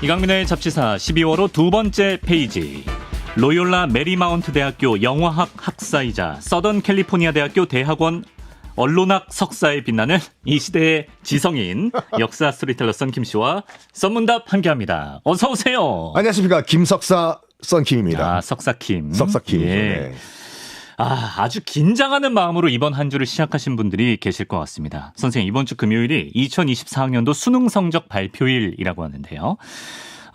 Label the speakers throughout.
Speaker 1: 이강민의 잡지사 12월호 두 번째 페이지. 로욜라 메리마운트 대학교 영어학 학사이자 서던 캘리포니아 대학교 대학원 언론학 석사에 빛나는 이 시대의 지성인 역사 스토리텔러 썬킴 씨와 썬문답 함께합니다. 어서 오세요.
Speaker 2: 안녕하십니까 김석사 썬킴입니다.
Speaker 1: 아, 석사킴.
Speaker 2: 석사킴.
Speaker 1: 예.
Speaker 2: 네.
Speaker 1: 아, 아주 긴장하는 마음으로 이번 한 주를 시작하신 분들이 계실 것 같습니다. 선생님, 이번 주 금요일이 2024학년도 수능 성적 발표일이라고 하는데요.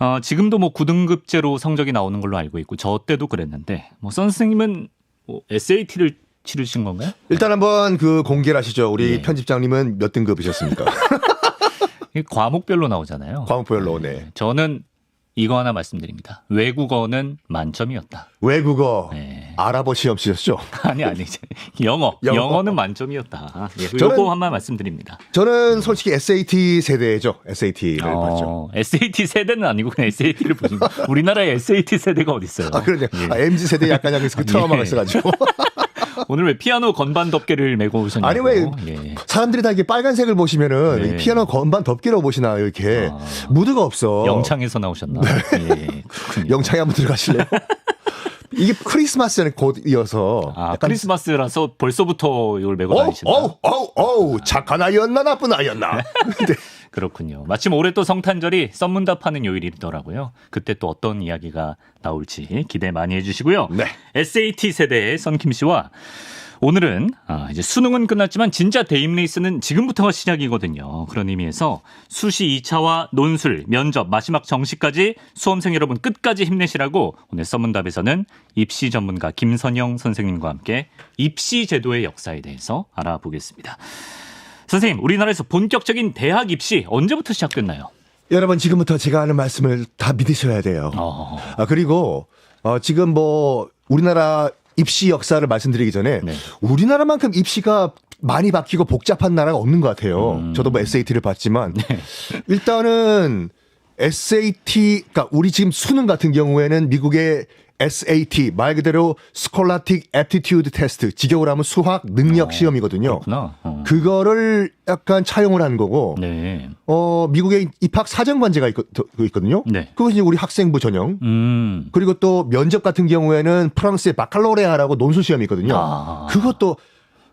Speaker 1: 어, 지금도 뭐 9등급제로 성적이 나오는 걸로 알고 있고, 저 때도 그랬는데, 뭐, 선생님은 뭐 SAT를 치르신 건가요?
Speaker 2: 일단 한번 그 공개를 하시죠. 우리
Speaker 1: 예.
Speaker 2: 편집장님은 몇 등급이셨습니까?
Speaker 1: 과목별로 나오잖아요.
Speaker 2: 과목별로 네.
Speaker 1: 저는 이거 하나 말씀드립니다. 외국어는 만점이었다.
Speaker 2: 외국어
Speaker 1: 네.
Speaker 2: 아랍어 시험 치셨죠?
Speaker 1: 아니, 아니. 영어.
Speaker 2: 영어.
Speaker 1: 영어. 는 만점이었다. 예,
Speaker 2: 저는-
Speaker 1: 요거 한 말 말씀드립니다.
Speaker 2: 저는 솔직히 SAT 세대죠. SAT를 봤죠.
Speaker 1: 어, SAT 세대는 아니고 그냥 SAT를 보신 거. 우리나라에 SAT 세대가 어디 있어요?
Speaker 2: 아 그러네.
Speaker 1: 예.
Speaker 2: 아, MZ 세대 약간 약간 그 트라우마가
Speaker 1: 예.
Speaker 2: 있어가지고
Speaker 1: 오늘 왜 피아노 건반 덮개를 메고 오셨냐고?
Speaker 2: 아니, 왜
Speaker 1: 예.
Speaker 2: 사람들이 다 이게 빨간색을 보시면은
Speaker 1: 네.
Speaker 2: 이 피아노 건반 덮개로 보시나 이렇게
Speaker 1: 아.
Speaker 2: 무드가 없어.
Speaker 1: 영창에서 나오셨나? 예, 그렇군요.
Speaker 2: 영창에 한번 들어가실래요? 이게 크리스마스는 곧 이어서
Speaker 1: 아,
Speaker 2: 약간
Speaker 1: 크리스마스라서 벌써부터 이걸 메고 다니신다.
Speaker 2: 어우, 어우, 어우, 착한 아이였나, 나쁜 아이였나. 네.
Speaker 1: 그렇군요. 마침 올해 또 성탄절이 썬문답하는 요일이더라고요. 그때 또 어떤 이야기가 나올지 기대 많이 해주시고요.
Speaker 2: 네.
Speaker 1: SAT 세대의 썬킴 씨와 오늘은 아, 이제 수능은 끝났지만 진짜 대입 레이스는 지금부터가 시작이거든요. 그런 의미에서 수시 2차와 논술, 면접, 마지막 정시까지 수험생 여러분 끝까지 힘내시라고 오늘 썬문답에서는 입시 전문가 김선영 선생님과 함께 입시 제도의 역사에 대해서 알아보겠습니다. 선생님, 우리나라에서 본격적인 대학 입시 언제부터 시작됐나요?
Speaker 2: 여러분, 지금부터 제가 하는 말씀을 다 믿으셔야 돼요.
Speaker 1: 어,
Speaker 2: 아, 그리고, 어, 지금 뭐, 우리나라 입시 역사를 말씀드리기 전에,
Speaker 1: 네.
Speaker 2: 우리나라만큼 입시가 많이 바뀌고 복잡한 나라가 없는 것 같아요.
Speaker 1: 음.
Speaker 2: 저도 뭐 SAT를 봤지만,
Speaker 1: 네.
Speaker 2: 일단은 SAT, 그러니까 우리 지금 수능 같은 경우에는 미국의 SAT, 말 그대로 Scholastic Aptitude Test, 직역으로 하면 수학 능력 시험이거든요.
Speaker 1: 그렇구나. 어.
Speaker 2: 그거를 약간 차용을 한 거고,
Speaker 1: 네.
Speaker 2: 어, 미국의 입학 사정관제가 있거, 든요
Speaker 1: 네.
Speaker 2: 그것이 우리 학생부 전형.
Speaker 1: 음.
Speaker 2: 그리고 또 면접 같은 경우에는 프랑스의 바칼로레아라고 논술 시험이 있거든요.
Speaker 1: 아.
Speaker 2: 그것도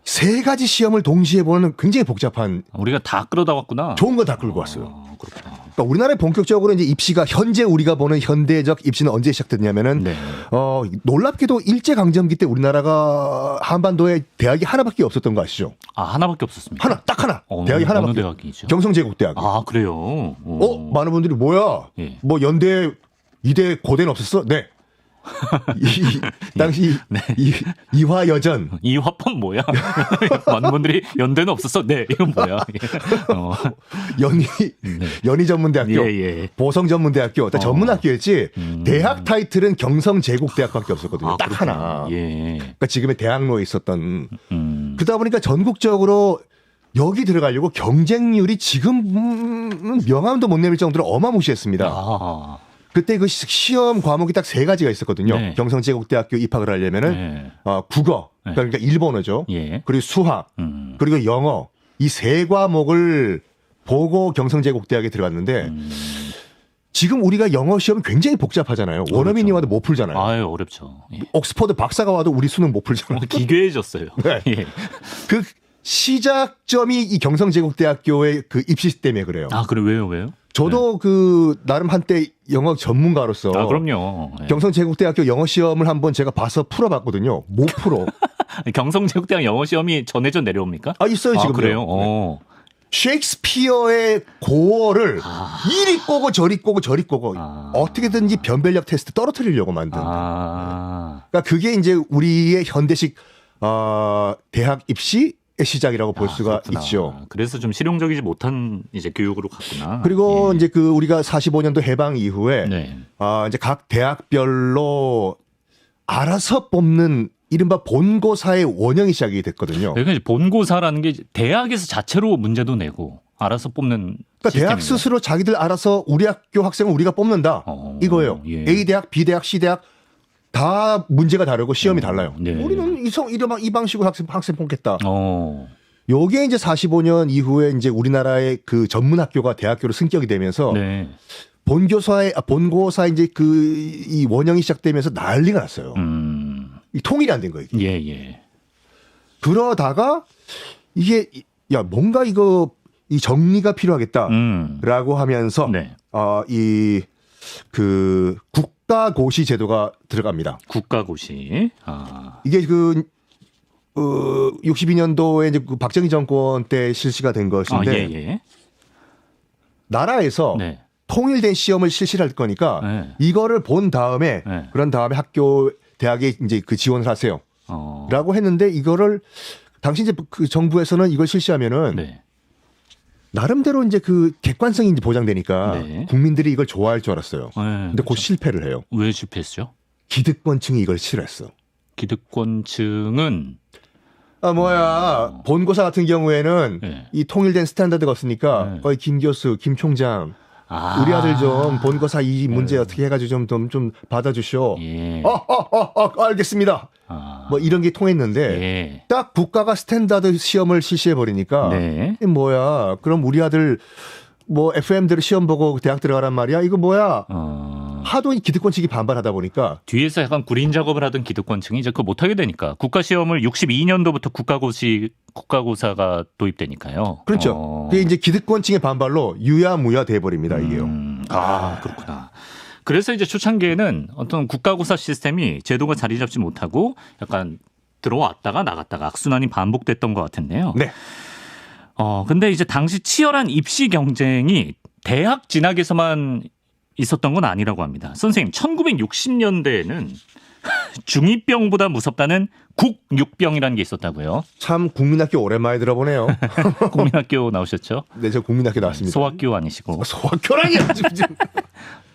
Speaker 2: 세 가지 시험을 동시에 보는 굉장히 복잡한
Speaker 1: 우리가 다 끌어다 왔구나.
Speaker 2: 좋은 거 다 끌고 왔어요.
Speaker 1: 어, 그렇구나.
Speaker 2: 그러니까 우리나라에 본격적으로 이제 입시가 현재 우리가 보는 현대적 입시는 언제 시작됐냐면은
Speaker 1: 네.
Speaker 2: 어 놀랍게도 일제 강점기 때 우리나라가 한반도에 대학이 하나밖에 없었던 거 아시죠?
Speaker 1: 아, 하나밖에 없었습니다.
Speaker 2: 하나 딱 하나
Speaker 1: 어느,
Speaker 2: 대학이
Speaker 1: 어느
Speaker 2: 하나밖에
Speaker 1: 대학이죠?
Speaker 2: 경성제국대학.
Speaker 1: 아, 그래요. 어,
Speaker 2: 어 많은 분들이 뭐야?
Speaker 1: 예.
Speaker 2: 뭐 연대 이대 고대는 없었어? 네. 이, 당시
Speaker 1: 네.
Speaker 2: 이, 이화 여전
Speaker 1: 이 화법 뭐야? 많은 분들이 연대는 없었어. 네, 이건 뭐야? 어,
Speaker 2: 연희
Speaker 1: 네.
Speaker 2: 연희 전문대학교
Speaker 1: 예, 예.
Speaker 2: 보성 전문대학교 다
Speaker 1: 어.
Speaker 2: 전문학교였지
Speaker 1: 음.
Speaker 2: 대학 타이틀은 경성 제국대학밖에 없었거든요.
Speaker 1: 아,
Speaker 2: 딱
Speaker 1: 그렇구나.
Speaker 2: 하나.
Speaker 1: 예.
Speaker 2: 그러니까 지금의 대학로에 있었던
Speaker 1: 음.
Speaker 2: 그러다 보니까 전국적으로 여기 들어가려고 경쟁률이 지금 명함도 못 내밀 정도로 어마무시했습니다.
Speaker 1: 아,
Speaker 2: 그때 그 시- 시험 과목이 딱 세 가지가 있었거든요.
Speaker 1: 네.
Speaker 2: 경성제국대학교 입학을 하려면은
Speaker 1: 네.
Speaker 2: 어, 국어
Speaker 1: 네.
Speaker 2: 그러니까 일본어죠.
Speaker 1: 예.
Speaker 2: 그리고 수학
Speaker 1: 음.
Speaker 2: 그리고 영어 이 세 과목을 보고 경성제국대학에 들어갔는데
Speaker 1: 음.
Speaker 2: 지금 우리가 영어 시험 굉장히 복잡하잖아요. 원어민이 와도 못 풀잖아요.
Speaker 1: 아유, 어렵죠. 예.
Speaker 2: 옥스퍼드 박사가 와도 우리 수능 못 풀잖아요.
Speaker 1: 기괴해졌어요.
Speaker 2: 네.
Speaker 1: 예.
Speaker 2: 그 시작점이 이 경성제국대학교의 그 입시 때문에 그래요.
Speaker 1: 아, 그래 왜요, 왜요?
Speaker 2: 저도 그 나름 한때 영어 전문가로서
Speaker 1: 아, 그럼요. 예.
Speaker 2: 경성제국대학교 영어 시험을 한번 제가 봐서 풀어봤거든요. 못 풀어.
Speaker 1: 경성제국대학 영어 시험이 전해져 내려옵니까?
Speaker 2: 아 있어요
Speaker 1: 아,
Speaker 2: 지금
Speaker 1: 그래요? 어.
Speaker 2: 셰익스피어의 고어를
Speaker 1: 아.
Speaker 2: 이리 꼬고 저리 꼬고 저리 꼬고
Speaker 1: 아.
Speaker 2: 어떻게든지 변별력 테스트 떨어뜨리려고 만든.
Speaker 1: 아.
Speaker 2: 그러니까 그게 이제 우리의 현대식 어, 대학 입시의 시작이라고 볼
Speaker 1: 아,
Speaker 2: 수가
Speaker 1: 그렇구나.
Speaker 2: 있죠.
Speaker 1: 그래서 좀 실용적이지 못한 이제 교육으로 갔구나.
Speaker 2: 그리고
Speaker 1: 예.
Speaker 2: 이제 그 우리가 45년도 해방 이후에
Speaker 1: 네.
Speaker 2: 아, 이제 각 대학별로 알아서 뽑는 이른바 본고사의 원형이 시작이 됐거든요.
Speaker 1: 그러니까 이제 본고사라는 게 대학에서 자체로 문제도 내고 알아서 뽑는
Speaker 2: 그러니까 대학
Speaker 1: 시스템인가요?
Speaker 2: 스스로 자기들 알아서 우리 학교 학생을 우리가 뽑는다.
Speaker 1: 어,
Speaker 2: 이거예요.
Speaker 1: 예.
Speaker 2: A 대학, B 대학, C 대학 다 문제가 다르고 시험이
Speaker 1: 어,
Speaker 2: 달라요.
Speaker 1: 네.
Speaker 2: 우리는 이성 이런 이 방식으로 학생 학생 뽑겠다.
Speaker 1: 어.
Speaker 2: 요게 이제 45년 이후에 이제 우리나라의 그 전문 학교가 대학교로 승격이 되면서
Speaker 1: 네.
Speaker 2: 본교사의 아, 본고사 이제 그 이 원형이 시작되면서 난리가 났어요.
Speaker 1: 음.
Speaker 2: 이 통일이 안 된 거예요. 이게.
Speaker 1: 예, 예.
Speaker 2: 그러다가 이게 이- 야 뭔가 이거 이 정리가 필요하겠다라고
Speaker 1: 음.
Speaker 2: 하면서
Speaker 1: 네.
Speaker 2: 어, 이그 국가고시 제도가 들어갑니다.
Speaker 1: 국가고시. 아.
Speaker 2: 이게 그 어, 62년도에 이제 그 박정희 정권 때 실시가 된
Speaker 1: 아,
Speaker 2: 것인데
Speaker 1: 예, 예.
Speaker 2: 나라에서
Speaker 1: 네.
Speaker 2: 통일된 시험을 실시할 거니까
Speaker 1: 네.
Speaker 2: 이거를 본 다음에
Speaker 1: 네.
Speaker 2: 그런 다음에 학교 대학에 이제 그 지원을 하세요라고
Speaker 1: 어.
Speaker 2: 했는데 이거를 당시 이제 그 정부에서는 이걸 실시하면은
Speaker 1: 네.
Speaker 2: 나름대로 이제 그 객관성이 이제 보장되니까
Speaker 1: 네.
Speaker 2: 국민들이 이걸 좋아할 줄 알았어요.
Speaker 1: 네.
Speaker 2: 근데 곧 실패를 해요.
Speaker 1: 왜 실패했죠?
Speaker 2: 기득권층이 이걸 싫어했어.
Speaker 1: 기득권층은
Speaker 2: 아 뭐야 본고사 같은 경우에는
Speaker 1: 네.
Speaker 2: 이 통일된 스탠다드가 없으니까
Speaker 1: 네.
Speaker 2: 어이 김 교수, 김 총장
Speaker 1: 아.
Speaker 2: 우리 아들 좀 본고사 이 문제 어떻게 해가지고 좀좀좀 받아주시오.
Speaker 1: 예.
Speaker 2: 어, 어, 어, 어, 알겠습니다.
Speaker 1: 아.
Speaker 2: 뭐 이런 게 통했는데
Speaker 1: 예.
Speaker 2: 딱 국가가 스탠다드 시험을 실시해 버리니까
Speaker 1: 네.
Speaker 2: 뭐야? 그럼 우리 아들 뭐 FM대로 시험 보고 대학 들어가란 말이야? 이거 뭐야?
Speaker 1: 어.
Speaker 2: 하도 이 기득권층이 반발하다 보니까
Speaker 1: 뒤에서 약간 구린 작업을 하던 기득권층이 이제 그거 못하게 되니까 국가 시험을 62년도부터 국가고시 국가고사가 도입되니까요.
Speaker 2: 그렇죠.
Speaker 1: 어.
Speaker 2: 그게 이제 기득권층의 반발로 유야무야 돼 버립니다 이게요.
Speaker 1: 음, 아 그렇구나. 그래서 이제 초창기에는 어떤 국가고사 시스템이 제도가 자리 잡지 못하고 약간 들어왔다가 나갔다가 악순환이 반복됐던 것 같은데요.
Speaker 2: 네.
Speaker 1: 어 근데 이제 당시 치열한 입시 경쟁이 대학 진학에서만 있었던 건 아니라고 합니다. 선생님, 1960년대에는 중이병보다 무섭다는 국육병이라는 게 있었다고요.
Speaker 2: 참 국민학교 오랜만에 들어보네요.
Speaker 1: 국민학교 나오셨죠?
Speaker 2: 네, 저 국민학교 나왔습니다.
Speaker 1: 소학교 아니시고
Speaker 2: 소학교라니 지금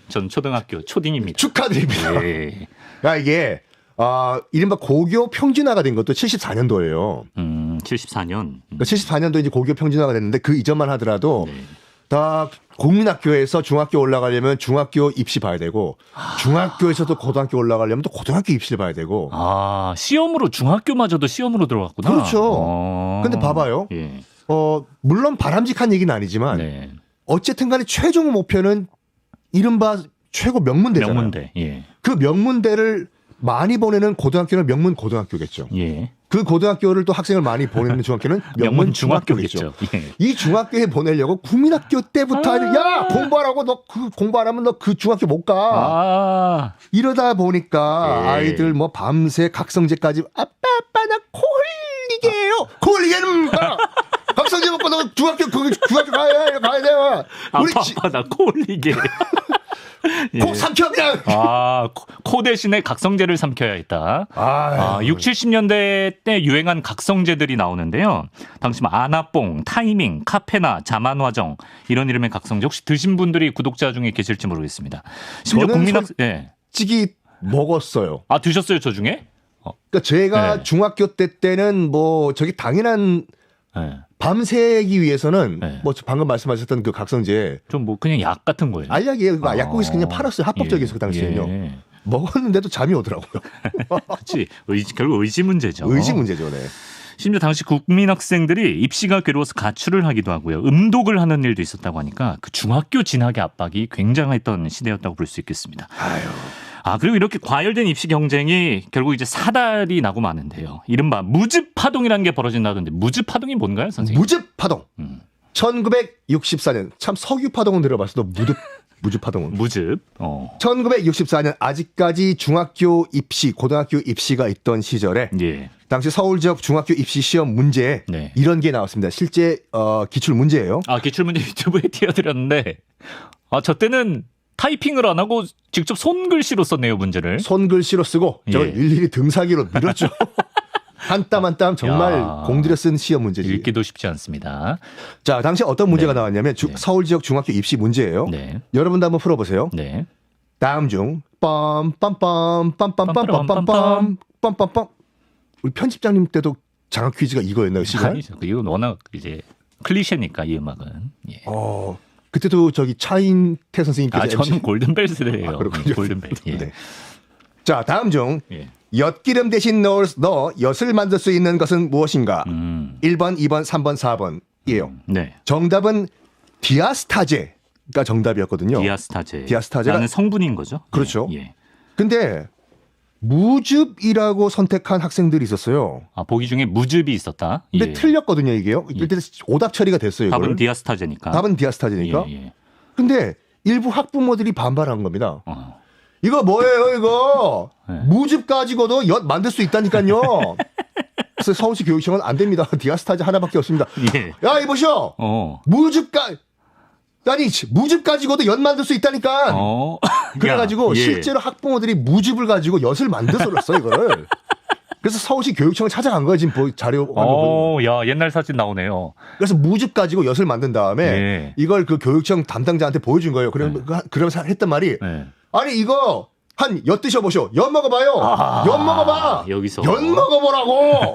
Speaker 1: 전 초등학교 초딩입니다.
Speaker 2: 축하드립니다.
Speaker 1: 예.
Speaker 2: 야 이게 아 이른바 고교 평준화가 된 것도 74년도예요.
Speaker 1: 음, 74년.
Speaker 2: 그러니까 74년도 이제 고교 평준화가 됐는데 그 이전만 하더라도
Speaker 1: 네.
Speaker 2: 다 국민학교에서 중학교 올라가려면 중학교 입시 봐야 되고 중학교에서도 고등학교 올라가려면 또 고등학교 입시를 봐야 되고
Speaker 1: 아, 시험으로 중학교마저도 시험으로 들어갔구나.
Speaker 2: 그렇죠.
Speaker 1: 어.
Speaker 2: 근데 봐봐요.
Speaker 1: 예.
Speaker 2: 어 물론 바람직한 얘기는 아니지만
Speaker 1: 네.
Speaker 2: 어쨌든 간에 최종 목표는 이른바 최고 명문대잖아요.
Speaker 1: 명문대. 예.
Speaker 2: 그 명문대를 많이 보내는 고등학교는 명문 고등학교겠죠.
Speaker 1: 예.
Speaker 2: 그 고등학교를 또 학생을 많이 보내는 중학교는 명문 중학교겠죠.
Speaker 1: 예.
Speaker 2: 이 중학교에 보내려고 국민학교 때부터
Speaker 1: 아.
Speaker 2: 야 공부하라고 너 그 공부 안 하면 너 그 중학교 못 가.
Speaker 1: 아.
Speaker 2: 이러다 보니까
Speaker 1: 예.
Speaker 2: 아이들 뭐 밤새 각성제까지 아빠 아빠 나 코 흘리게요. 코 흘리게 는 뭐 각성제 먹고 너 중학교 그 중학교 가야 가야 돼. 우리
Speaker 1: 아파
Speaker 2: 지-
Speaker 1: 아파 나코 흘리게. 예.
Speaker 2: 코 삼켜 그냥.
Speaker 1: 아, 코- 코 대신에 각성제를 삼켜야 했다. 아, 6, 70년대 때 유행한 각성제들이 나오는데요. 당시 뭐 아나뽕, 타이밍, 카페나, 자만화정 이런 이름의 각성제 혹시 드신 분들이 구독자 중에 계실지 모르겠습니다. 심지어 국민학
Speaker 2: 솔-
Speaker 1: 예.
Speaker 2: 찌기 먹었어요.
Speaker 1: 아 드셨어요 저 중에? 어,
Speaker 2: 그러니까 제가
Speaker 1: 네.
Speaker 2: 중학교 때 때는 뭐 저기 당연한
Speaker 1: 예.
Speaker 2: 밤새기 위해서는
Speaker 1: 네.
Speaker 2: 뭐 방금 말씀하셨던 그 각성제
Speaker 1: 좀 뭐 그냥 약 같은 거예요.
Speaker 2: 알약이에요. 그
Speaker 1: 아.
Speaker 2: 약국에서 그냥 팔았어요. 합법적이어서 그 당시에는요.
Speaker 1: 예.
Speaker 2: 먹었는데도 잠이 오더라고요.
Speaker 1: 그렇지. 의지, 결국 의지 문제죠.
Speaker 2: 의지 문제죠, 네.
Speaker 1: 심지어 당시 국민 학생들이 입시가 괴로워서 가출을 하기도 하고요. 음독을 하는 일도 있었다고 하니까 그 중학교 진학의 압박이 굉장했던 시대였다고 볼 수 있겠습니다.
Speaker 2: 아유.
Speaker 1: 아 그리고 이렇게 과열된 입시 경쟁이 결국 이제 사달이 나고 마는데요. 이른바 무즙 파동이라는 게 벌어진다던데 무즙 파동이 뭔가요, 선생님?
Speaker 2: 무즙 파동.
Speaker 1: 음.
Speaker 2: 1964년 참 석유 파동은 들어봤어도 무즙 무즙 파동은
Speaker 1: 무즙. 어.
Speaker 2: 1964년 아직까지 중학교 입시, 고등학교 입시가 있던 시절에
Speaker 1: 예.
Speaker 2: 당시 서울 지역 중학교 입시 시험 문제에
Speaker 1: 네.
Speaker 2: 이런 게 나왔습니다. 실제 어, 기출 문제예요.
Speaker 1: 아 기출 문제 유튜브에 띄워드렸는데 아 저 때는 타이핑을 안 하고 직접 손글씨로 썼네요 문제를.
Speaker 2: 손글씨로 쓰고 저걸
Speaker 1: 예.
Speaker 2: 일일이 등사기로 밀었죠. 한땀 한 땀 정말
Speaker 1: 야.
Speaker 2: 공들여 쓴 시험 문제지.
Speaker 1: 읽기도 쉽지 않습니다.
Speaker 2: 자, 당시 어떤 문제가
Speaker 1: 네.
Speaker 2: 나왔냐면 주-
Speaker 1: 네.
Speaker 2: 서울 지역 중학교 입시 문제예요.
Speaker 1: 네.
Speaker 2: 여러분도 한번 풀어 보세요.
Speaker 1: 네.
Speaker 2: 다음 중 빰빰빰 빰빰빰빰빰빰 빰 빰빰빰 우리 편집장님 때도 장학 퀴즈가 이거였나요 시간?
Speaker 1: 아니죠. 이건 워낙 이제 클리셰니까 이 음악은. 예.
Speaker 2: 어 그때도 저기 차인태 선생님께서
Speaker 1: 아 저는
Speaker 2: MC
Speaker 1: 골든벨 세대예요.
Speaker 2: 아, 그렇군요.
Speaker 1: 골든벨. 예.
Speaker 2: 네. 자 다음 중
Speaker 1: 예.
Speaker 2: 엿기름 대신 넣을, 넣어 엿을 만들 수 있는 것은 무엇인가?
Speaker 1: 음.
Speaker 2: 1번, 2번, 3번, 4번이에요.
Speaker 1: 네.
Speaker 2: 정답은 디아스타제 디아스타제가 정답이었거든요.
Speaker 1: 디아스타제.
Speaker 2: 디아스타제가-
Speaker 1: 라는 성분인 거죠?
Speaker 2: 그렇죠.
Speaker 1: 예. 예.
Speaker 2: 근데 무즙이라고 선택한 학생들이 있었어요.
Speaker 1: 아, 보기 중에 무즙이 있었다.
Speaker 2: 근데
Speaker 1: 예.
Speaker 2: 틀렸거든요, 이게요. 일단 오답 처리가 됐어요.
Speaker 1: 답은
Speaker 2: 이거를.
Speaker 1: 디아스타제니까.
Speaker 2: 답은 디아스타제니까.
Speaker 1: 예, 예.
Speaker 2: 근데 일부 학부모들이 반발한 겁니다.
Speaker 1: 어.
Speaker 2: 이거 뭐예요, 이거?
Speaker 1: 네.
Speaker 2: 무즙 가지고도 엿 만들 수 있다니까요. 그래서 서울시 교육청은 안 됩니다. 디아스타제 하나밖에 없습니다.
Speaker 1: 예.
Speaker 2: 야, 이보시오.
Speaker 1: 어.
Speaker 2: 무즙 가 아니 무즙 가지고도 엿 만들 수 있다니까.
Speaker 1: 어.
Speaker 2: 그래가지고
Speaker 1: 야, 예.
Speaker 2: 실제로 학부모들이 무즙을 가지고 엿을 만들어놨어 이거를. 그래서 서울시 교육청을 찾아간 거예요 지금 보- 자료.
Speaker 1: 어, 야, 옛날 사진 나오네요.
Speaker 2: 그래서 무즙 가지고 엿을 만든 다음에
Speaker 1: 예.
Speaker 2: 이걸 그 교육청 담당자한테 보여준 거예요. 그럼
Speaker 1: 네.
Speaker 2: 그- 그러면서 했던 말이
Speaker 1: 네.
Speaker 2: 아니 이거 한 엿 드셔보쇼. 엿 먹어봐요.
Speaker 1: 아,
Speaker 2: 엿 먹어봐.
Speaker 1: 여기서.
Speaker 2: 엿 먹어보라고.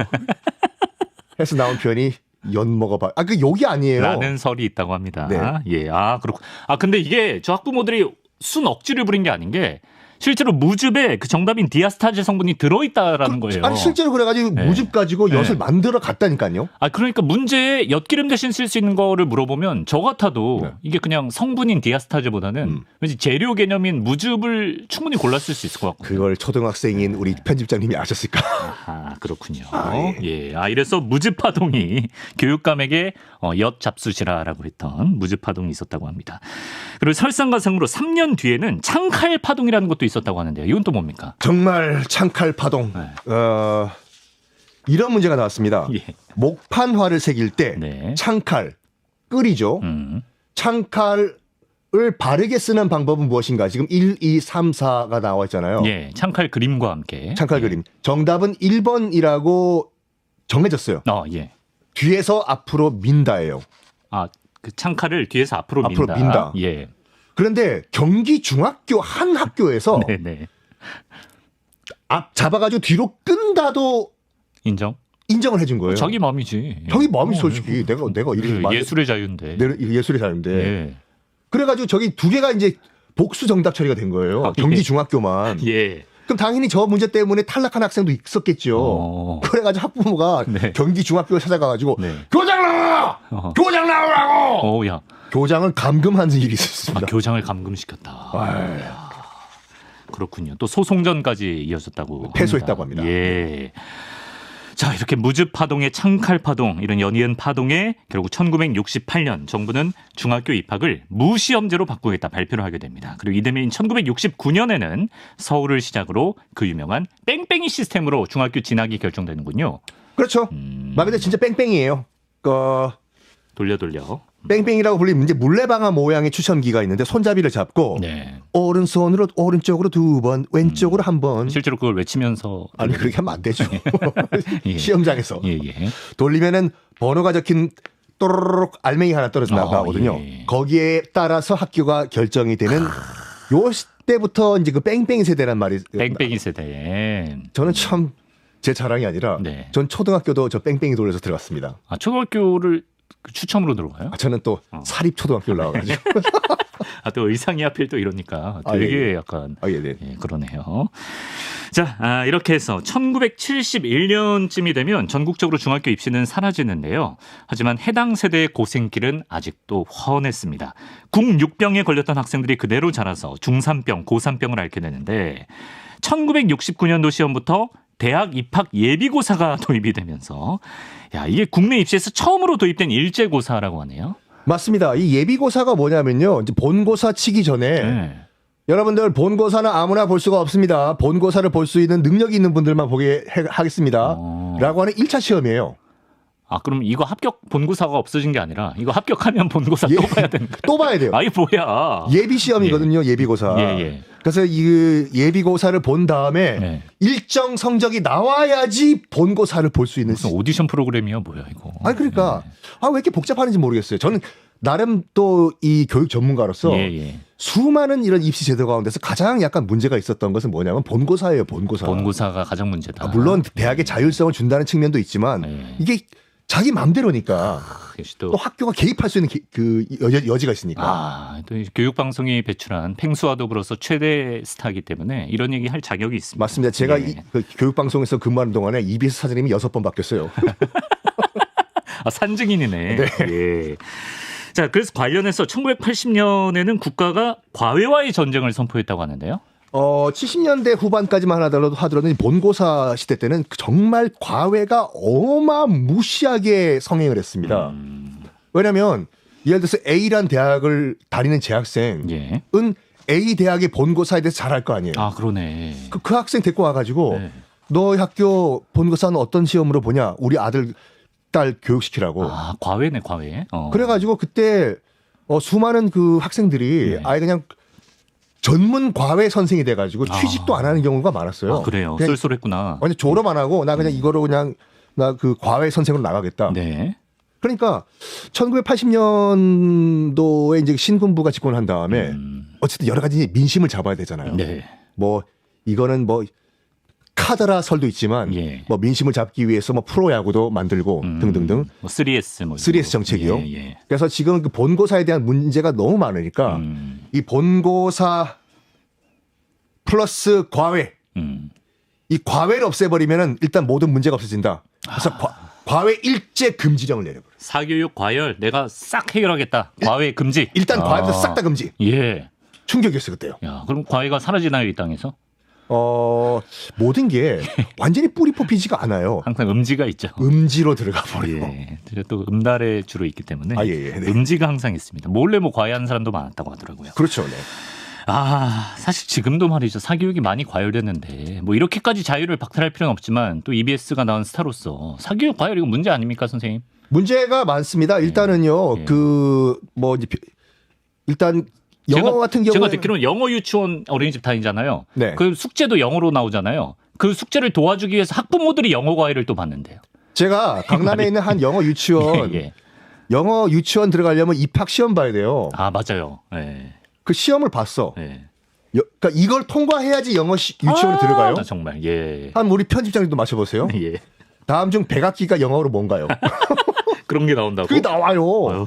Speaker 2: 해서 나온 표현이 엿 먹어 봐. 아 그 욕이 아니에요.
Speaker 1: 라는 설이 있다고 합니다.
Speaker 2: 네.
Speaker 1: 예. 아, 그렇고. 아, 근데 이게 저 학부모들이 순 억지를 부린 게 아닌 게 실제로 무즙에 그 정답인 디아스타제 성분이 들어있다라는 거예요.
Speaker 2: 아니 실제로 그래가지고
Speaker 1: 네.
Speaker 2: 무즙 가지고
Speaker 1: 네.
Speaker 2: 엿을 만들어 갔다니까요.
Speaker 1: 아, 그러니까 문제에 엿기름 대신 쓸 수 있는 거를 물어보면 저 같아도
Speaker 2: 네.
Speaker 1: 이게 그냥 성분인 디아스타제보다는
Speaker 2: 음.
Speaker 1: 왠지 재료 개념인 무즙을 충분히 골랐을 수 있을 것 같고.
Speaker 2: 그걸 초등학생인 우리 편집장님이 아셨을까?
Speaker 1: 아, 그렇군요.
Speaker 2: 아,
Speaker 1: 예. 아, 이래서 무즙파동이 교육감에게 어, 엿 잡수시라라고 했던 무즙파동이 있었다고 합니다. 그리고 설상가상으로 3년 뒤에는 창칼 파동이라는 것도 있었다고 하는데요. 이건 또 뭡니까?
Speaker 2: 정말 창칼 파동.
Speaker 1: 네.
Speaker 2: 어, 이런 문제가 나왔습니다.
Speaker 1: 예.
Speaker 2: 목판화를 새길 때
Speaker 1: 네.
Speaker 2: 창칼 끓이죠.
Speaker 1: 음.
Speaker 2: 창칼 을 바르게 쓰는 방법은 무엇인가? 지금 1, 2, 3, 4가 나와 있잖아요.
Speaker 1: 예. 창칼 그림과 함께.
Speaker 2: 창칼
Speaker 1: 예.
Speaker 2: 그림. 정답은 1번이라고 정해졌어요.
Speaker 1: 어, 예.
Speaker 2: 뒤에서 앞으로 민다예요.
Speaker 1: 아, 그 창칼을 뒤에서 앞으로,
Speaker 2: 앞으로
Speaker 1: 민다.
Speaker 2: 민다.
Speaker 1: 예.
Speaker 2: 그런데 경기 중학교 한 학교에서
Speaker 1: 네, 네.
Speaker 2: 앞 잡아가지고 뒤로 끈다도
Speaker 1: 인정?
Speaker 2: 인정을 해준 거예요.
Speaker 1: 자기 마음이지.
Speaker 2: 자기 마음이
Speaker 1: 어,
Speaker 2: 솔직히 내가 내가 이렇게
Speaker 1: 예.
Speaker 2: 말-
Speaker 1: 예술의 자유인데.
Speaker 2: 내 예술의 자유인데
Speaker 1: 예.
Speaker 2: 그래가지고 저기 두 개가 이제 복수 정답 처리가 된 거예요.
Speaker 1: 아, 예.
Speaker 2: 경기 중학교만.
Speaker 1: 예.
Speaker 2: 그럼 당연히 저 문제 때문에 탈락한 학생도 있었겠죠.
Speaker 1: 어.
Speaker 2: 그래가지고 학부모가
Speaker 1: 네.
Speaker 2: 경기 중학교에 찾아가가지고
Speaker 1: 네.
Speaker 2: 교장 나와!
Speaker 1: 어.
Speaker 2: 교장 나오라고!
Speaker 1: 어, 야.
Speaker 2: 교장을 감금한 일이
Speaker 1: 아,
Speaker 2: 있었습니다.
Speaker 1: 교장을 감금시켰다.
Speaker 2: 아유.
Speaker 1: 그렇군요. 또 소송전까지 이어졌다고
Speaker 2: 패소했다고 합니다.
Speaker 1: 예. 자, 이렇게 무즙 파동의 창칼 파동, 이런 연이은 파동에 결국 1968년 정부는 중학교 입학을 무시험제로 바꾸겠다 발표를 하게 됩니다. 그리고 이듬해인 1969년에는 서울을 시작으로 그 유명한 뺑뺑이 시스템으로 중학교 진학이 결정되는군요.
Speaker 2: 그렇죠.
Speaker 1: 음.
Speaker 2: 말 그대로 진짜 뺑뺑이에요. 어,
Speaker 1: 돌려 돌려.
Speaker 2: 뺑뺑이라고 불리는 이제 물레방아 모양의 추첨기가 있는데 손잡이를 잡고
Speaker 1: 네.
Speaker 2: 오른손으로 오른쪽으로 두 번, 왼쪽으로 한 번.
Speaker 1: 실제로 그걸 외치면서
Speaker 2: 아니 그렇게 하면 안 되죠.
Speaker 1: 예.
Speaker 2: 시험장에서
Speaker 1: 예, 예.
Speaker 2: 돌리면은 번호가 적힌 또르륵 알맹이 하나 떨어져
Speaker 1: 어,
Speaker 2: 나가거든요.
Speaker 1: 예.
Speaker 2: 거기에 따라서 학교가 결정이 되는 요 때부터 이제 그 뺑뺑이 세대란 말이
Speaker 1: 뺑뺑이 세대에
Speaker 2: 저는 참 제 자랑이 아니라
Speaker 1: 네.
Speaker 2: 전 초등학교도 저 뺑뺑이 돌려서 들어갔습니다.
Speaker 1: 아, 초등학교를 그 추첨으로 들어가요?
Speaker 2: 아, 저는 또
Speaker 1: 어.
Speaker 2: 사립 초등학교를 나와가지고
Speaker 1: 아, 또 의상이 하필 또 이러니까
Speaker 2: 아,
Speaker 1: 되게
Speaker 2: 예, 예.
Speaker 1: 약간
Speaker 2: 아, 예, 네.
Speaker 1: 예, 그러네요. 자, 아, 이렇게 해서 1971년쯤이 되면 전국적으로 중학교 입시는 사라지는데요. 하지만 해당 세대의 고생길은 아직도 훤했습니다. 국육병에 걸렸던 학생들이 그대로 자라서 중3병, 고3병을 앓게 되는데 1969년도 시험부터 대학 입학 예비고사가 도입이 되면서 야, 이게 국내 입시에서 처음으로 도입된 일제고사라고 하네요.
Speaker 2: 맞습니다. 이 예비고사가 뭐냐면요. 이제 본고사 치기 전에
Speaker 1: 네.
Speaker 2: 여러분들 본고사는 아무나 볼 수가 없습니다. 본고사를 볼 수 있는 능력이 있는 분들만 보게 해- 하겠습니다.
Speaker 1: 어.
Speaker 2: 라고 하는 1차 시험이에요.
Speaker 1: 아, 그럼 이거 합격 본고사가 없어진 게 아니라 이거 합격하면 본고사
Speaker 2: 예.
Speaker 1: 또 봐야 되는 거예요?
Speaker 2: 또 봐야 돼요.
Speaker 1: 아이 뭐야?
Speaker 2: 예비 시험이거든요. 예. 비고사
Speaker 1: 예, 예.
Speaker 2: 그래서 이 예비고사를 본 다음에
Speaker 1: 네.
Speaker 2: 일정 성적이 나와야지 본고사를 볼 수 있는.
Speaker 1: 무슨 오디션 프로그램이야 뭐야 이거?
Speaker 2: 아니 그러니까
Speaker 1: 네.
Speaker 2: 아왜 이렇게 복잡한지 모르겠어요. 저는 나름 또 이 교육 전문가로서
Speaker 1: 예, 예.
Speaker 2: 수많은 이런 입시 제도 가운데서 가장 약간 문제가 있었던 것은 뭐냐면 본고사예요. 본고사.
Speaker 1: 본고사가 가장 문제다.
Speaker 2: 아, 물론 대학에 자율성을 준다는 측면도 있지만
Speaker 1: 네.
Speaker 2: 이게 자기 맘대로니까
Speaker 1: 역시
Speaker 2: 또또 학교가 개입할 수 있는 기- 그 여지, 여지 가 있으니까.
Speaker 1: 아, 또 교육 방송이 배출한 팽수와 더불어서 최대 스타이기 때문에 이런 얘기 할 자격이 있습니다.
Speaker 2: 맞습니다. 제가
Speaker 1: 예.
Speaker 2: 이, 그 교육 방송에서 근무하는 동안에 EBS 사장님이 여섯 번 바뀌었어요.
Speaker 1: 아, 산증인이네. 예. 자, 그래서 관련해서 1980년에는 국가가 과외와의 전쟁을 선포했다고 하는데요.
Speaker 2: 어, 70년대 후반까지만 하더라도 하더라도 이 본고사 시대 때는 정말 과외가 어마무시하게 성행을 했습니다.
Speaker 1: 음.
Speaker 2: 왜냐면 예를 들어서 A란 대학을 다니는 재학생은
Speaker 1: 예.
Speaker 2: A 대학의 본고사에 대해서 잘알거 아니에요.
Speaker 1: 아, 그러네.
Speaker 2: 그, 그 학생 데리고 와가지고
Speaker 1: 네.
Speaker 2: 너 학교 본고사는 어떤 시험으로 보냐? 우리 아들 딸 교육시키라고.
Speaker 1: 아, 과외네, 과외. 어.
Speaker 2: 그래가지고 그때 어, 수많은 그 학생들이
Speaker 1: 네.
Speaker 2: 아예 그냥 전문 과외 선생이 돼가지고
Speaker 1: 아.
Speaker 2: 취직도 안 하는 경우가 많았어요.
Speaker 1: 아, 그래요.
Speaker 2: 그냥
Speaker 1: 쏠쏠했구나.
Speaker 2: 완전 졸업 안 하고 나 그냥 이거로 그냥 나 그 과외 선생으로 나가겠다.
Speaker 1: 네.
Speaker 2: 그러니까 1980년도에 이제 신군부가 집권을 한 다음에
Speaker 1: 음.
Speaker 2: 어쨌든 여러 가지 민심을 잡아야 되잖아요.
Speaker 1: 네.
Speaker 2: 뭐 이거는 뭐 카더라 설도 있지만
Speaker 1: 예.
Speaker 2: 뭐 민심을 잡기 위해서 뭐 프로야구도 만들고
Speaker 1: 음.
Speaker 2: 등등등.
Speaker 1: 뭐 3S 뭐
Speaker 2: 3S 정책이요.
Speaker 1: 예, 예.
Speaker 2: 그래서 지금 그 본고사에 대한 문제가 너무 많으니까
Speaker 1: 음.
Speaker 2: 이 본고사 플러스 과외
Speaker 1: 음.
Speaker 2: 이 과외를 없애버리면은 일단 모든 문제가 없어진다. 그래서 과, 과외 일제 금지령을 내려버려.
Speaker 1: 사교육 과열 내가 싹 해결하겠다. 과외 금지.
Speaker 2: 일단
Speaker 1: 아.
Speaker 2: 과외부터 싹 다 금지.
Speaker 1: 예.
Speaker 2: 충격이었어요 그때요.
Speaker 1: 야, 그럼 과외가 사라지나요, 이 땅에서?
Speaker 2: 어 모든 게 완전히 뿌리 뽑히지가 않아요.
Speaker 1: 항상 음지가 있죠.
Speaker 2: 음지로 들어가 버려요.
Speaker 1: 예. 또 음달에 주로 있기 때문에
Speaker 2: 아, 예, 예. 네.
Speaker 1: 음지가 항상 있습니다. 몰래 뭐 과외하는 사람도 많았다고 하더라고요.
Speaker 2: 그렇죠. 네.
Speaker 1: 아, 사실 지금도 말이죠. 사교육이 많이 과열됐는데 뭐 이렇게까지 자유를 박탈할 필요는 없지만 또 EBS가 나온 스타로서 사교육 과열 이거 문제 아닙니까, 선생님?
Speaker 2: 문제가 많습니다. 일단은요.
Speaker 1: 예.
Speaker 2: 그뭐 이제 비- 일단 영어
Speaker 1: 제가,
Speaker 2: 같은 경우에
Speaker 1: 제가 듣기로는 영어 유치원 어린이집 다니잖아요.
Speaker 2: 네.
Speaker 1: 그 숙제도 영어로 나오잖아요. 그 숙제를 도와주기 위해서 학부모들이 영어 과외를 또 받는데요.
Speaker 2: 제가 강남에 있는 한 영어 유치원
Speaker 1: 예, 예.
Speaker 2: 영어 유치원 들어가려면 입학 시험 봐야 돼요.
Speaker 1: 아, 맞아요. 예.
Speaker 2: 그 시험을 봤어.
Speaker 1: 예.
Speaker 2: 여- 그러니까 이걸 통과해야지 영어 시- 유치원에 들어가요.
Speaker 1: 아, 정말. 예.
Speaker 2: 한 우리 편집장님도 맞춰보세요.
Speaker 1: 예.
Speaker 2: 다음 중 백악기가 영어로 뭔가요?
Speaker 1: 그런 게 나온다고?
Speaker 2: 그게 나와요.
Speaker 1: 어휴,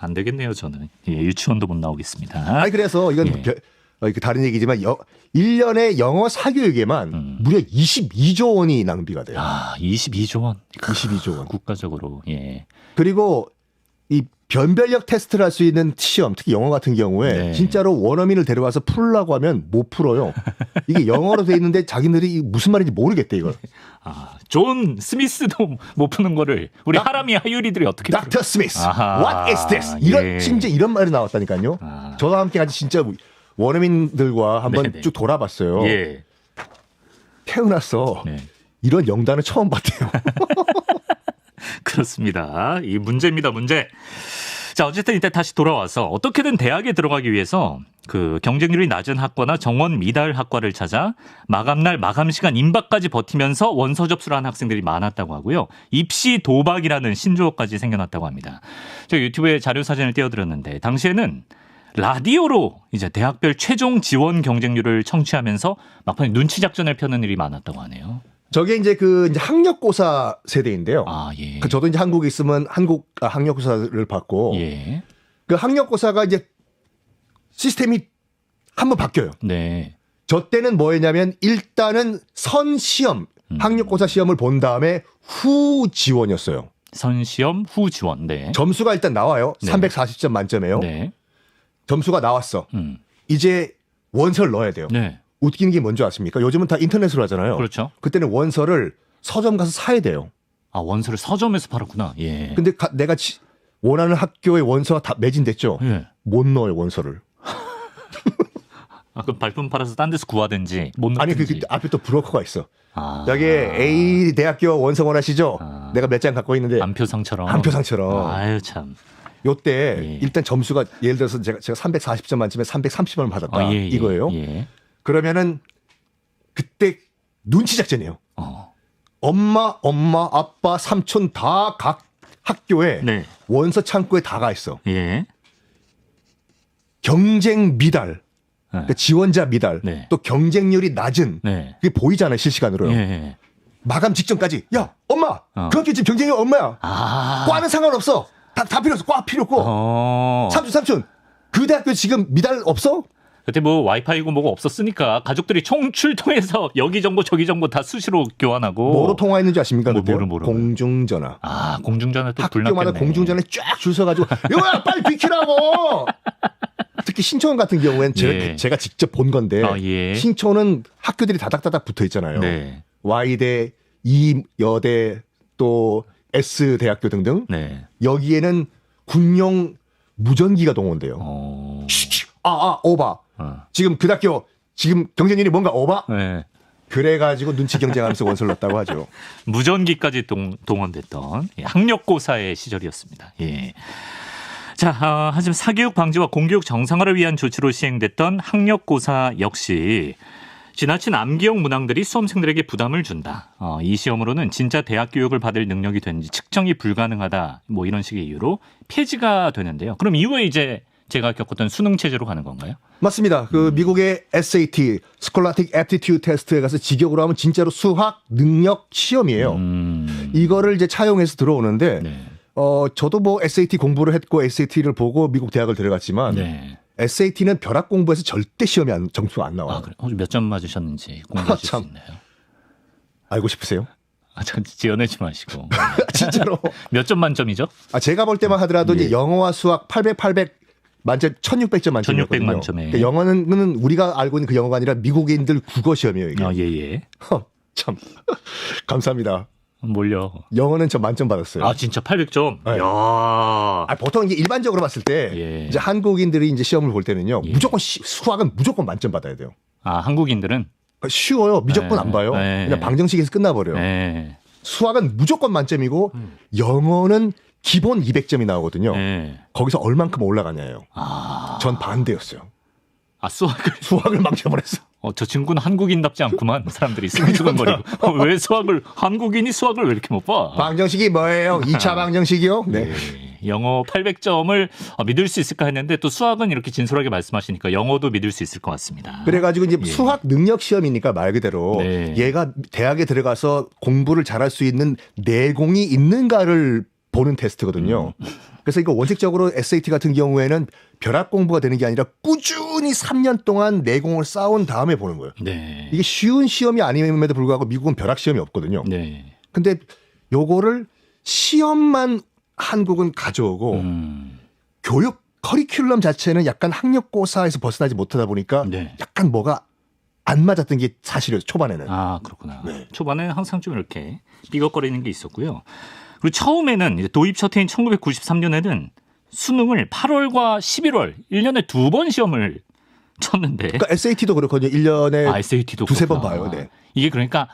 Speaker 1: 안 되겠네요, 저는. 예, 유치원도 못 나오겠습니다.
Speaker 2: 아니 그래서 이건
Speaker 1: 예.
Speaker 2: 별- 어, 이게 다른 얘기지만 여, 1년에 영어 사교육에만
Speaker 1: 음.
Speaker 2: 무려 22조 원이 낭비가 돼요.
Speaker 1: 아, 22조 원.
Speaker 2: 22조 원.
Speaker 1: 국가적으로. 예.
Speaker 2: 그리고 이 변별력 테스트를 할 수 있는 시험, 특히 영어 같은 경우에
Speaker 1: 네.
Speaker 2: 진짜로 원어민을 데려와서 풀라고 하면 못 풀어요. 이게 영어로 돼 있는데 자기들이 무슨 말인지 모르겠대 이걸.
Speaker 1: 아, 존 스미스도 못 푸는 거를 우리
Speaker 2: 닥-
Speaker 1: 하람이 하유리들이 어떻게 풀-
Speaker 2: 닥터 스미스,
Speaker 1: 아하.
Speaker 2: what is this? 이런
Speaker 1: 예.
Speaker 2: 심지어 이런 말이 나왔다니까요.
Speaker 1: 아.
Speaker 2: 저와 함께 같이 진짜 원어민들과 한번
Speaker 1: 네네.
Speaker 2: 쭉 돌아봤어요.
Speaker 1: 예.
Speaker 2: 태어나서
Speaker 1: 네.
Speaker 2: 이런 영단을 처음 봤대요.
Speaker 1: 그렇습니다. 이 문제입니다, 문제. 자, 어쨌든 이때 다시 돌아와서 어떻게든 대학에 들어가기 위해서 그 경쟁률이 낮은 학과나 정원 미달 학과를 찾아 마감날 마감 시간 임박까지 버티면서 원서 접수를 하는 학생들이 많았다고 하고요. 입시 도박이라는 신조어까지 생겨났다고 합니다. 제가 유튜브에 자료 사진을 띄워드렸는데 당시에는 라디오로 이제 대학별 최종 지원 경쟁률을 청취하면서 막판에 눈치 작전을 펴는 일이 많았다고 하네요.
Speaker 2: 저게 이제 그 이제 학력고사 세대인데요.
Speaker 1: 아, 예.
Speaker 2: 그 저도 이제 한국에 있으면 한국 아, 학력고사를 받고
Speaker 1: 예.
Speaker 2: 그 학력고사가 이제 시스템이 한번 바뀌어요.
Speaker 1: 네.
Speaker 2: 저 때는 뭐였냐면 일단은 선 시험
Speaker 1: 음.
Speaker 2: 학력고사 시험을 본 다음에 후 지원이었어요.
Speaker 1: 선 시험 후 지원. 네.
Speaker 2: 점수가 일단 나와요.
Speaker 1: 네.
Speaker 2: 340점 만점에요.
Speaker 1: 네.
Speaker 2: 점수가 나왔어.
Speaker 1: 음.
Speaker 2: 이제 원서를 넣어야 돼요.
Speaker 1: 네.
Speaker 2: 웃기는 게 뭔지 아십니까? 요즘은 다 인터넷으로 하잖아요.
Speaker 1: 그렇죠.
Speaker 2: 그때는 원서를 서점 가서 사야 돼요.
Speaker 1: 아, 원서를 서점에서 팔았구나. 예.
Speaker 2: 근데 가- 내가 지- 원하는 학교의 원서가 다 매진됐죠.
Speaker 1: 예.
Speaker 2: 못 넣어요 원서를.
Speaker 1: 아, 그럼 발품 팔아서 딴 데서 구하든지 못
Speaker 2: 아니 그. 그 앞에 또 브로커가 있어.
Speaker 1: 아.
Speaker 2: 여기 A 대학교 원서 원하시죠?
Speaker 1: 아.
Speaker 2: 내가 몇 장 갖고 있는데
Speaker 1: 안표상처럼.
Speaker 2: 안표상처럼.
Speaker 1: 아유, 참.
Speaker 2: 요때
Speaker 1: 예.
Speaker 2: 일단 점수가 예를 들어서 제가 제가 340점 만점에 330점을 받았다
Speaker 1: 아, 예, 예,
Speaker 2: 이거예요.
Speaker 1: 예.
Speaker 2: 그러면은 그때 눈치 작전이에요.
Speaker 1: 어.
Speaker 2: 엄마, 엄마, 아빠, 삼촌 다 각 학교에
Speaker 1: 네.
Speaker 2: 원서 창구에 다 가 있어.
Speaker 1: 예.
Speaker 2: 경쟁 미달,
Speaker 1: 네.
Speaker 2: 그러니까 지원자 미달,
Speaker 1: 네.
Speaker 2: 또 경쟁률이 낮은
Speaker 1: 네.
Speaker 2: 그게 보이잖아요 실시간으로.
Speaker 1: 예.
Speaker 2: 마감 직전까지 야 엄마
Speaker 1: 어.
Speaker 2: 그 학교 지금 경쟁률 얼마야?
Speaker 1: 아.
Speaker 2: 과는 상관없어. 다, 다 필요 없어. 과 필요 없고.
Speaker 1: 어.
Speaker 2: 삼촌 삼촌 그 대학교 지금 미달 없어?
Speaker 1: 그때 뭐 와이파이고 뭐가 없었으니까 가족들이 총 출동해서 여기 정보 저기 정보 다 수시로 교환하고.
Speaker 2: 뭐로 통화했는지 아십니까?
Speaker 1: 뭐? 뭐로, 뭐로.
Speaker 2: 공중전화.
Speaker 1: 아 공중전화 또
Speaker 2: 학교마다. 공중전화에 쫙줄 서가지고 이거야 빨리 비키라고. 특히 신촌 같은 경우에는 제가,
Speaker 1: 예.
Speaker 2: 제가 직접 본 건데
Speaker 1: 아, 예.
Speaker 2: 신촌은 학교들이 다닥다닥 붙어 있잖아요.
Speaker 1: 네.
Speaker 2: Y대, 이 여대 또 S 대학교 등등
Speaker 1: 네.
Speaker 2: 여기에는 군용 무전기가 동원돼요.
Speaker 1: 어.
Speaker 2: 아, 아, 오바.
Speaker 1: 어.
Speaker 2: 지금 그 학교 지금 경쟁률이 뭔가 오바?
Speaker 1: 네.
Speaker 2: 그래가지고 눈치 경쟁하면서 원서를 냈다고 하죠.
Speaker 1: 무전기까지 동, 동원됐던 예, 학력고사의 시절이었습니다. 예. 자, 아, 하지만 사교육 방지와 공교육 정상화를 위한 조치로 시행됐던 학력고사 역시 지나친 암기형 문항들이 수험생들에게 부담을 준다. 어, 이 시험으로는 진짜 대학 교육을 받을 능력이 되는지 측정이 불가능하다. 뭐 이런 식의 이유로 폐지가 되는데요. 그럼 이후에 이제 제가 겪었던 수능 체제로 가는 건가요?
Speaker 2: 맞습니다.
Speaker 1: 음.
Speaker 2: 그 미국의 SAT, Scholastic Aptitude Test에 가서 직역으로 하면 진짜로 수학 능력 시험이에요.
Speaker 1: 음.
Speaker 2: 이거를 이제 차용해서 들어오는데
Speaker 1: 네.
Speaker 2: 어 저도 뭐 SAT 공부를 했고 SAT를 보고 미국 대학을 들어갔지만
Speaker 1: 네.
Speaker 2: SAT는 벼락 공부에서 절대 시험이 안, 점수가 안 나와요.
Speaker 1: 아, 그래. 몇점 맞으셨는지 공개해 주실
Speaker 2: 참.
Speaker 1: 수 있나요?
Speaker 2: 알고 싶으세요?
Speaker 1: 아, 전 지어내지 마시고.
Speaker 2: 진짜로.
Speaker 1: 몇 점 만점이죠?
Speaker 2: 아, 제가 볼 때만 하더라도
Speaker 1: 예.
Speaker 2: 이제 영어와 수학 800, 800 만점 1600점 만점이거든요.
Speaker 1: 1600 만 점에.
Speaker 2: 그러니까 영어는 우리가 알고 있는 그 영어가 아니라 미국인들 국어 시험이에요, 이게.
Speaker 1: 아, 예, 예.
Speaker 2: 허, 참. 감사합니다.
Speaker 1: 뭘요?
Speaker 2: 영어는 저 만점 받았어요.
Speaker 1: 아, 진짜 800점?
Speaker 2: 네.
Speaker 1: 야
Speaker 2: 아, 보통 이제 일반적으로 봤을 때
Speaker 1: 예.
Speaker 2: 이제 한국인들이 이제 시험을 볼 때는요.
Speaker 1: 예.
Speaker 2: 무조건 시- 수학은 무조건 만점 받아야 돼요.
Speaker 1: 아, 한국인들은?
Speaker 2: 아, 쉬워요. 무조건
Speaker 1: 네.
Speaker 2: 안 봐요.
Speaker 1: 네.
Speaker 2: 그냥 방정식에서 끝나버려요.
Speaker 1: 네.
Speaker 2: 수학은 무조건 만점이고
Speaker 1: 음.
Speaker 2: 영어는 기본 200점이 나오거든요.
Speaker 1: 네.
Speaker 2: 거기서 얼만큼 올라가냐예요.
Speaker 1: 아,
Speaker 2: 전 반대였어요.
Speaker 1: 아, 수학을.
Speaker 2: 수학을 망쳐버렸어.
Speaker 1: 어, 저 친구는 한국인답지 않구만. 사람들이 수근수근거리고. 어, 왜 수학을, 한국인이 수학을 왜 이렇게 못 봐?
Speaker 2: 방정식이 뭐예요? 2차 방정식이요? 네.
Speaker 1: 예, 영어 800점을 어, 믿을 수 있을까 했는데 또 수학은 이렇게 진솔하게 말씀하시니까 영어도 믿을 수 있을 것 같습니다.
Speaker 2: 그래가지고 이제
Speaker 1: 예.
Speaker 2: 수학 능력 시험이니까 말 그대로
Speaker 1: 네.
Speaker 2: 얘가 대학에 들어가서 공부를 잘할 수 있는 내공이 있는가를 보는 테스트거든요.
Speaker 1: 음.
Speaker 2: 그래서 이거 원칙적으로 SAT 같은 경우에는 벼락 공부가 되는 게 아니라 꾸준히 3년 동안 내공을 쌓은 다음에 보는 거예요.
Speaker 1: 네.
Speaker 2: 이게 쉬운 시험이 아님에도 불구하고 미국은 벼락 시험이 없거든요.
Speaker 1: 네.
Speaker 2: 근데 요거를 시험만 한국은 가져오고
Speaker 1: 음,
Speaker 2: 교육 커리큘럼 자체는 약간 학력고사에서 벗어나지 못하다 보니까
Speaker 1: 네.
Speaker 2: 약간 뭐가 안 맞았던 게 사실이에요 초반에는
Speaker 1: 아, 그렇구나.
Speaker 2: 네.
Speaker 1: 초반에 항상 좀 이렇게 삐걱거리는 게 있었고요. 그리고 처음에는 도입 첫 해인 1993년에는 수능을 8월과 11월 1년에 두 번 시험을 쳤는데.
Speaker 2: 그러니까 SAT도 그렇거든요. 1년에
Speaker 1: 아, SAT도
Speaker 2: 두세 번 봐요, 네.
Speaker 1: 이게 그러니까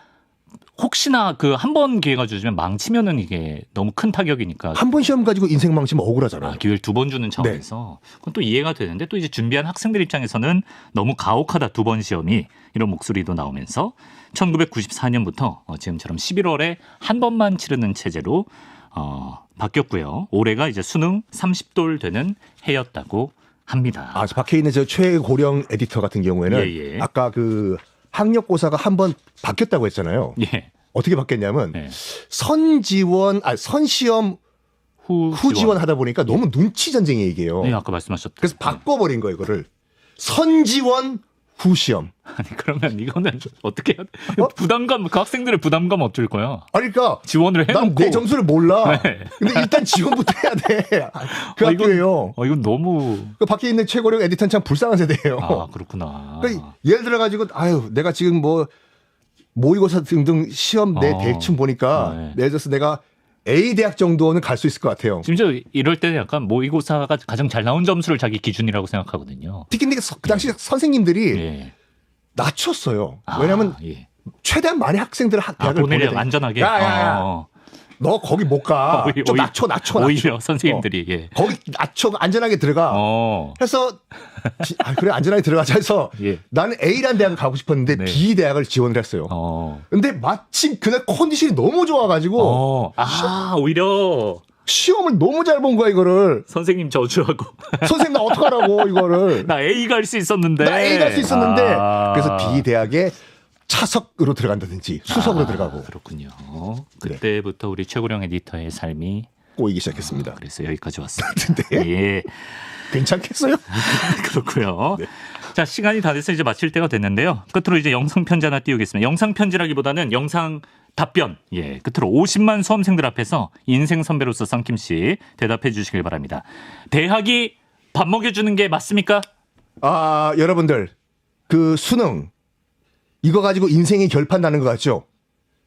Speaker 1: 혹시나 그 한 번 기회가 주면 망치면은 이게 너무 큰 타격이니까.
Speaker 2: 한 번 시험 가지고 인생 망치면 억울하잖아요.
Speaker 1: 아, 기회를 두 번 주는 차원에서. 그건 또 이해가 되는데 또 이제 준비한 학생들 입장에서는 너무 가혹하다 두 번 시험이. 이런 목소리도 나오면서 1994년부터 어, 지금처럼 11월에 한 번만 치르는 체제로 어, 바뀌었고요. 올해가 이제 수능 30돌 되는 해였다고 합니다.
Speaker 2: 아, 저 밖에 있는 저 최고령 에디터 같은 경우에는
Speaker 1: 예, 예.
Speaker 2: 아까 그 학력고사가 한 번 바뀌었다고 했잖아요
Speaker 1: 예.
Speaker 2: 어떻게 바뀌었냐면
Speaker 1: 네.
Speaker 2: 선지원 아 선시험
Speaker 1: 후,
Speaker 2: 후 지원 하다 보니까 너무 눈치 전쟁이 얘기예요
Speaker 1: 네, 아까 말씀하셨던.
Speaker 2: 그래서 바꿔버린 거예요 이거를 선지원 후 시험
Speaker 1: 아니 그러면 이거는 어떻게 해야 돼? 부담감 그 학생들의 부담감 어쩔 거야?
Speaker 2: 아니 그러니까
Speaker 1: 지원을 해놓고
Speaker 2: 난내 점수를 몰라.
Speaker 1: 네.
Speaker 2: 근데 일단 지원부터 해야 돼. 그
Speaker 1: 어, 이건-
Speaker 2: 학교예요.
Speaker 1: 어 이건 너무
Speaker 2: 그 밖에 있는 최고령 에디터는 참 불쌍한 세대예요.
Speaker 1: 아 그렇구나.
Speaker 2: 그러니까 예를 들어 가지고 아유 내가 지금 뭐 모의고사 등등 시험 내
Speaker 1: 어.
Speaker 2: 대충 보니까
Speaker 1: 네.
Speaker 2: 예를 들어서 내가 A 대학 정도는 갈 수 있을 것 같아요.
Speaker 1: 심지어 이럴 때는 약간 모의고사가 가장 잘 나온 점수를 자기 기준이라고 생각하거든요.
Speaker 2: 특히 근데 그 당시 선생님들이
Speaker 1: 예.
Speaker 2: 낮췄어요.
Speaker 1: 아,
Speaker 2: 왜냐하면
Speaker 1: 예.
Speaker 2: 최대한 많이 학생들을 학-
Speaker 1: 아,
Speaker 2: 대학을
Speaker 1: 보내려. 안전하게.
Speaker 2: 야, 야, 야.
Speaker 1: 어.
Speaker 2: 너 거기 못 가.
Speaker 1: 오히-
Speaker 2: 좀 낮춰, 낮춰, 낮춰.
Speaker 1: 오히려 선생님들이 예.
Speaker 2: 거기 낮춰 안전하게 들어가.
Speaker 1: 어.
Speaker 2: 해서 지- 아, 그래 안전하게 들어가자 해서
Speaker 1: 예.
Speaker 2: 나는 A라는 대학을 가고 싶었는데
Speaker 1: 네.
Speaker 2: B 대학을 지원을 했어요.
Speaker 1: 어.
Speaker 2: 근데 마침 그날 컨디션이 너무 좋아가지고
Speaker 1: 어. 아, 오히려
Speaker 2: 시험을 너무 잘 본 거야 이거를
Speaker 1: 선생님 저주하고
Speaker 2: 선생님 나 어떡하라고 이거를
Speaker 1: 나 A 갈 수 있었는데.
Speaker 2: 나 A 갈 수 있었는데
Speaker 1: 아.
Speaker 2: 그래서 B 대학에 차석으로 들어간다든지 수석으로
Speaker 1: 아,
Speaker 2: 들어가고
Speaker 1: 그렇군요. 그때부터 우리 최고령 에디터의 삶이
Speaker 2: 꼬이기 시작했습니다.
Speaker 1: 그래서 여기까지 왔습니다.
Speaker 2: 네.
Speaker 1: 예.
Speaker 2: 괜찮겠어요?
Speaker 1: 그렇고요. 자, 시간이 다 돼서 이제 마칠 때가 됐는데요. 끝으로 이제 영상 편지 하나 띄우겠습니다. 영상 편지라기보다는 영상 답변. 예, 끝으로 50만 수험생들 앞에서 인생 선배로서 썬킴 씨 대답해 주시길 바랍니다. 대학이 밥 먹여주는 게 맞습니까?
Speaker 2: 아, 여러분들. 그 수능. 이거 가지고 인생이 결판 나는 것 같죠?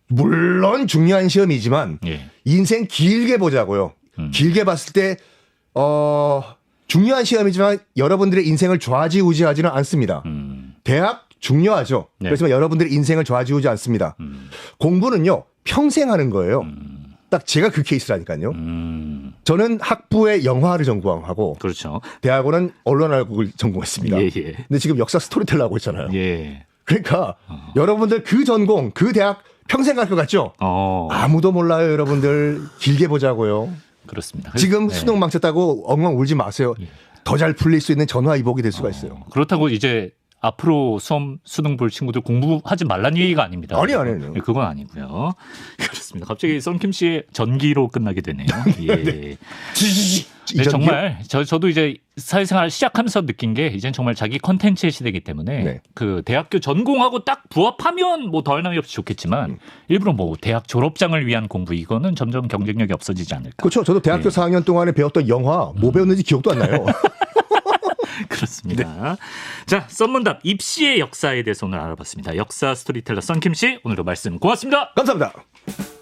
Speaker 2: 물론 중요한 시험이지만
Speaker 1: 예.
Speaker 2: 인생 길게 보자고요. 길게 봤을 때, 어, 중요한 시험이지만 여러분들의 인생을 좌지우지하지는 않습니다.
Speaker 1: 음,
Speaker 2: 대학 중요하죠.
Speaker 1: 네.
Speaker 2: 그렇지만 여러분들의 인생을 좌지우지 않습니다. 공부는요, 평생 하는 거예요. 딱 제가 그 케이스라니까요.
Speaker 1: 음,
Speaker 2: 저는 학부에 영화를 전공하고
Speaker 1: 그렇죠.
Speaker 2: 대학원은 언론학을 전공했습니다.
Speaker 1: 예, 예.
Speaker 2: 근데 지금 역사 스토리텔러 하고 있잖아요.
Speaker 1: 예.
Speaker 2: 그러니까 여러분들 그 전공, 그 대학 평생 갈 것 같죠?
Speaker 1: 어,
Speaker 2: 아무도 몰라요, 여러분들. 길게 보자고요.
Speaker 1: 그렇습니다.
Speaker 2: 지금
Speaker 1: 네.
Speaker 2: 수능 망쳤다고 엉엉 울지 마세요. 더 잘 풀릴 수 있는 전화위복이 될 수가 있어요.
Speaker 1: 그렇다고 이제 앞으로 수험 수능 볼 친구들 공부하지 말란 얘기가 아닙니다.
Speaker 2: 아니, 아니, 아니요.
Speaker 1: 예, 그건 아니고요. 그렇습니다. 갑자기 썬킴 씨의 전기로 끝나게 되네요. 예. 네,
Speaker 2: 이전
Speaker 1: 정말 저 저도 이제 사회생활 시작하면서 느낀 게 이젠 정말 자기 컨텐츠의 시대이기 때문에
Speaker 2: 네.
Speaker 1: 그 대학교 전공하고 딱 부합하면 뭐 더할 나위 없이 좋겠지만
Speaker 2: 음.
Speaker 1: 일부러 뭐 대학 졸업장을 위한 공부 이거는 점점 경쟁력이 없어지지 않을까.
Speaker 2: 그렇죠. 저도 대학교
Speaker 1: 네.
Speaker 2: 4학년 동안에 배웠던 영화 뭐 배웠는지 기억도 안 나요.
Speaker 1: 그렇습니다. 자, 썬문답 입시의 역사에 대해서 오늘 알아봤습니다. 역사 스토리텔러 썬킴 씨 오늘도 말씀 고맙습니다.
Speaker 2: 감사합니다.